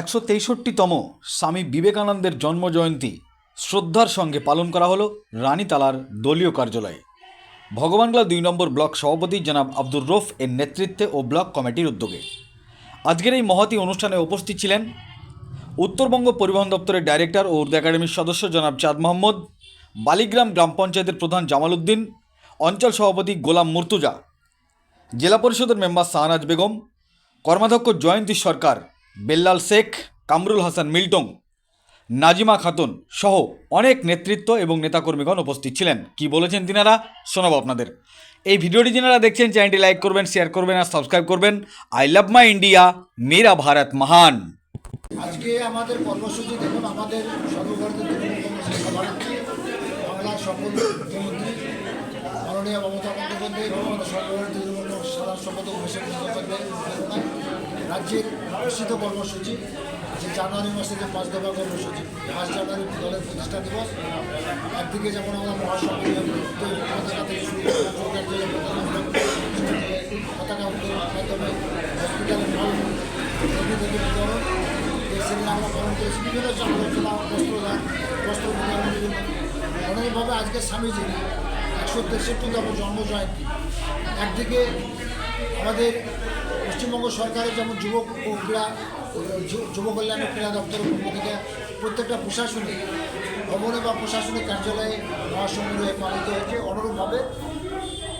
একশো তেষট্টিতম স্বামী বিবেকানন্দের জন্মজয়ন্তী শ্রদ্ধার সঙ্গে পালন করা হলো রানীতালার দলীয় কার্যালয়ে। ভগবানগলা দুই নম্বর ব্লক সভাপতি জনাব আব্দুর রফ এর নেতৃত্বে ও ব্লক কমিটির উদ্যোগে। আজকের এই মহতী অনুষ্ঠানে উপস্থিত ছিলেন উত্তরবঙ্গ পরিবহন দপ্তরের ডাইরেক্টর ও উর্দু একাডেমির সদস্য জনাব চাঁদ মোহাম্মদ বালিগ্রাম গ্রাম পঞ্চায়েতের প্রধান জামাল উদ্দিন, অঞ্চল সভাপতি গোলাম মুর্তুজা, জেলা পরিষদের মেম্বার শাহনাজ বেগম, কর্মাধ্যক্ষ জয়ন্তী সরকার বেল্লাল শেখ, কামরুল হাসান মিল্টং নাজিমা খাতুন সহ অনেক নেতৃত্ব এবং নেতাকর্মীগণ উপস্থিত ছিলেন। কি বলেছেন তিনারা? শোনাবো আপনাদের। এই ভিডিওটি যারা দেখছেন, চ্যানেলটি লাইক করবেন, শেয়ার করবেন আর সাবস্ক্রাইব করবেন। আই লাভ মাই ইন্ডিয়া, মেরা ভারত মহান। আজকে আমাদের কর্মসূচি দেখুন, আমাদের সর্বভারতীয় বাংলার সকল মুখ্যমন্ত্রী, মাননীয় মমতা বন্দ্যোপাধ্যায় এবং আমাদের সাধারণ সম্পাদক রাজ্যের ঘোষিত কর্মসূচি, যে জানুয়ারি মাসে যে পাঁচ দফা কর্মসূচি, পাঁচ জানুয়ারি দলের প্রতিষ্ঠা দিবস। একদিকে যেমন আমরা পতাকা থেকে শুরু বিভিন্ন আলোচনা বস্ত্রদান, বস্ত্র অনেকভাবে আজকে স্বামীজি একশো তেষট্টিতম জন্ম জয়ন্তী একদিকে আমাদের পশ্চিমবঙ্গ সরকারের যেমন যুবক ও ক্রীড়া, যুব কল্যাণ ও ক্রীড়া দপ্তরের পক্ষ থেকে প্রত্যেকটা প্রশাসনিক ভবনে বা প্রশাসনিক কার্যালয়ে মহাসংগ্রহে পালিত হচ্ছে অনুরূপভাবে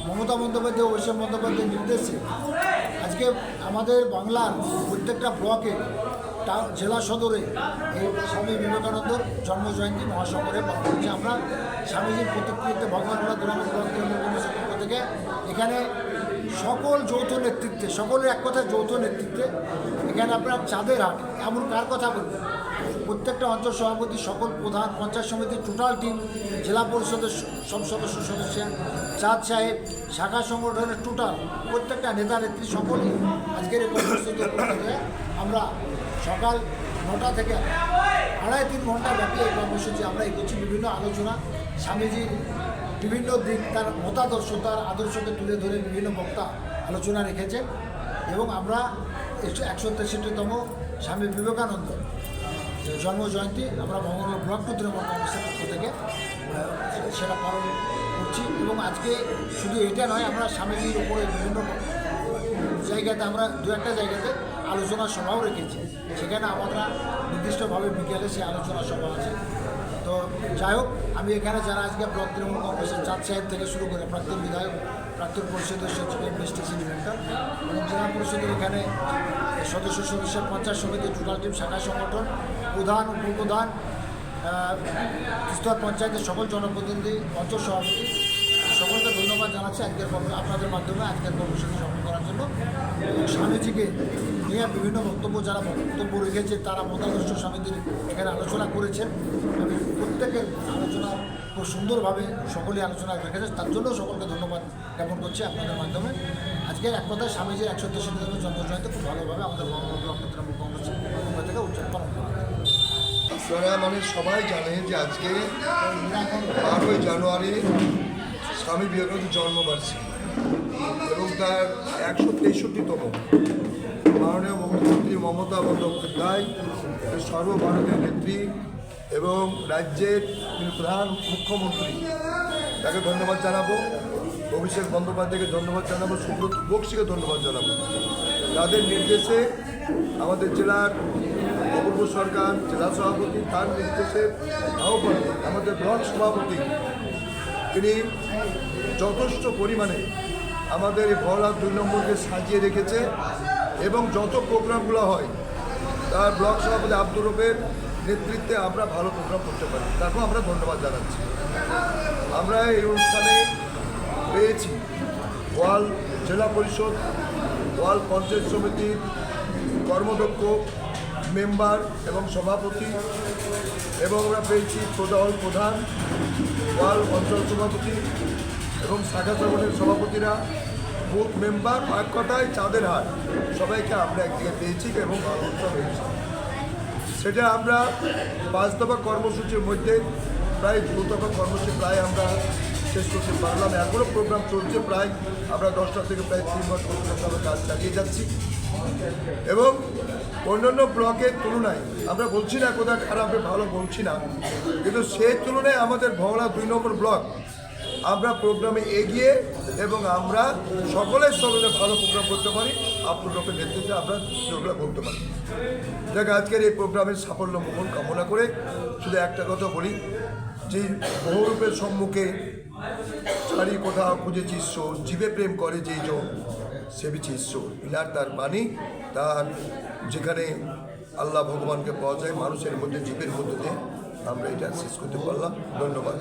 মমতা বন্দ্যোপাধ্যায় অভিষেক বন্দ্যোপাধ্যায়ের নির্দেশে আজকে আমাদের বাংলার প্রত্যেকটা ব্লকে জেলা সদরে এই স্বামী বিবেকানন্দর জন্মজয়ন্তী মহাসংগ্রহে পালন করছি আমরা। স্বামীজির প্রতিকৃতিতে ভগবানগোলা দুরাম ব্লক পক্ষ থেকে। এখানে সকল যৌথ নেতৃত্বে, সকলের এক কথা যৌথ নেতৃত্বে এখানে আপনার চাঁদের হাট, এমন কার কথা বলব? প্রত্যেকটা অঞ্চল সভাপতি, সকল প্রধান পঞ্চায়েত সমিতির টোটাল টিম জেলা পরিষদের সব সদস্য সদস্য, চাঁদ সাহেব, শাখা সংগঠনের টোটাল প্রত্যেকটা নেতা নেত্রী সকলেই আজকের এই হয়ে আমরা সকাল নটা থেকে আড়াই তিন ঘণ্টা ব্যাপী এই কর্মসূচি, আমরা এগোচ্ছি বিভিন্ন আলোচনা। স্বামীজির বিভিন্ন দিক তার মতাদর্শ তার আদর্শকে তুলে ধরে বিভিন্ন বক্তা আলোচনা রেখেছেন এবং আমরা একশো তেষট্টিতম স্বামী বিবেকানন্দ জন্ম জয়ন্তী আমরা মঙ্গল ব্লক তৃণমূল পক্ষ থেকে সেটা পালন করছি এবং আজকে শুধু এটা নয়, আমরা স্বামীজির উপরে বিভিন্ন জায়গাতে, আমরা দু একটা জায়গাতে আলোচনা সভাও রেখেছি। সেখানে আমরা নির্দিষ্টভাবে বিকেলে সেই আলোচনা সভা আছে। তো যাই হোক, আমি এখানে যারা আজকে ব্লক তৃণমূল কংগ্রেসের চাঁদ সাহেব থেকে শুরু করে প্রাক্তন বিধায়ক, প্রাক্তন পরিষদের সচিব এডমিনিস্ট্রেশন ডিরেক্টর এবং জেলা পরিষদের এখানে সদস্য সদস্য, পঞ্চায়েত সমিতি, টোটাল টিম, শাখা সংগঠন, প্রধান, উপপ্রধান স্তর পঞ্চায়েতের সকল জনপ্রতিনিধি অঞ্চল সভাপতি ধন্যবাদ জানাচ্ছি আজকের আপনাদের মাধ্যমে আজকের কর্মসূচি সফল করার জন্য। এবং স্বামীজিকে নিয়ে বিভিন্ন বক্তব্য যারা বক্তব্য রেখেছে তারা মতাদর্শ স্বামীজির এখানে আলোচনা করেছেন। আমি প্রত্যেকের আলোচনা খুব সুন্দরভাবে সকলে আলোচনা রেখেছে তার জন্য সকলকে ধন্যবাদ জ্ঞাপন করছি আপনাদের মাধ্যমে। আজকে এক কথায় স্বামীজির একশো তেষট্টিতম জন্মজয়ন্তী খুব ভালোভাবে আমাদের বঙ্গবন্ধু কংগ্রেসের থেকে উদযাপন করা। আপনারা মানে সবাই জানেন যে আজকে বারোই জানুয়ারি স্বামী বিবেকানন্দের জন্মবার্ষিকী এবং তার একশো তেষট্টিতম মাননীয় মুখ্যমন্ত্রী মমতা বন্দ্যোপাধ্যায় সর্বভারতীয় নেত্রী এবং রাজ্যের প্রধান মুখ্যমন্ত্রী। তাকে ধন্যবাদ জানাব, অভিষেক বন্দ্যোপাধ্যায়কে ধন্যবাদ জানাব, সুব্রত বক্সিকে ধন্যবাদ জানাব। তাদের নির্দেশে আমাদের জেলার অপূর্ব সরকার, জেলা সভাপতি, তার নির্দেশে আহ্বানে আমাদের ব্লক সভাপতি তিনি যথেষ্ট পরিমাণে আমাদের এই ভরহাট দুই নম্বরকে সাজিয়ে রেখেছে এবং যত প্রোগ্রামগুলো হয়, তার ব্লক সভাপতি আব্দুর রবের নেতৃত্বে আমরা ভালো প্রোগ্রাম করতে পারি। তাকেও আমরা ধন্যবাদ জানাচ্ছি। আমরা এই অনুষ্ঠানে পেয়েছি ওয়াল জেলা পরিষদ, ওয়াল পঞ্চায়েত সমিতির কর্মদক্ষ মেম্বার এবং সভাপতি এবং আমরা পেয়েছি প্রদল প্রধান ওয়াল অঞ্চল সভাপতি এবং শাখা সংগঠনের সভাপতিরা, বুথ মেম্বার এক কটায় চাঁদের হাট। সবাইকে আমরা একদিকে পেয়েছি এবং আলোচনা হয়েছি সেটা আমরা পাঁচ দফা কর্মসূচির মধ্যে প্রায় দু দফা কর্মসূচি প্রায় আমরা শেষ করতে পারলাম এখনও প্রোগ্রাম চলছে প্রায়। আমরা দশটা থেকে প্রায় তিন ঘণ্টা পর্যন্ত আমরা কাজ চালিয়ে যাচ্ছি। এবং অন্যান্য ব্লকের তুলনায়, আমরা বলছি না কোথায় খারাপ ভালো বলছি না। কিন্তু সেই তুলনায় আমাদের ভওড়া দুই নম্বর ব্লক, আমরা প্রোগ্রামে এগিয়ে এবং আমরা সকলের সঙ্গে ভালো প্রোগ্রাম করতে পারি। আপনার লোকের নেতৃত্বে আমরা সেগুলো বলতে পারি। দেখ, আজকের এই প্রোগ্রামের সাফল্য মঙ্গল কামনা করে শুধু একটা কথা বলি, যে বহুরূপের সম্মুখে ছাড়ি কোথাও খুঁজেছি ঈশ্বর, জীবে প্রেম করে যেই জন সেবিছি ঈশ্বর। ইনার তার বাণী, তার যেখানে আল্লাহ ভগবানকে পাওয়া যায় মানুষের মধ্যে, জীবের মধ্যে দিয়ে, আমরা এটা শেষ করতে পারলাম। ধন্যবাদ।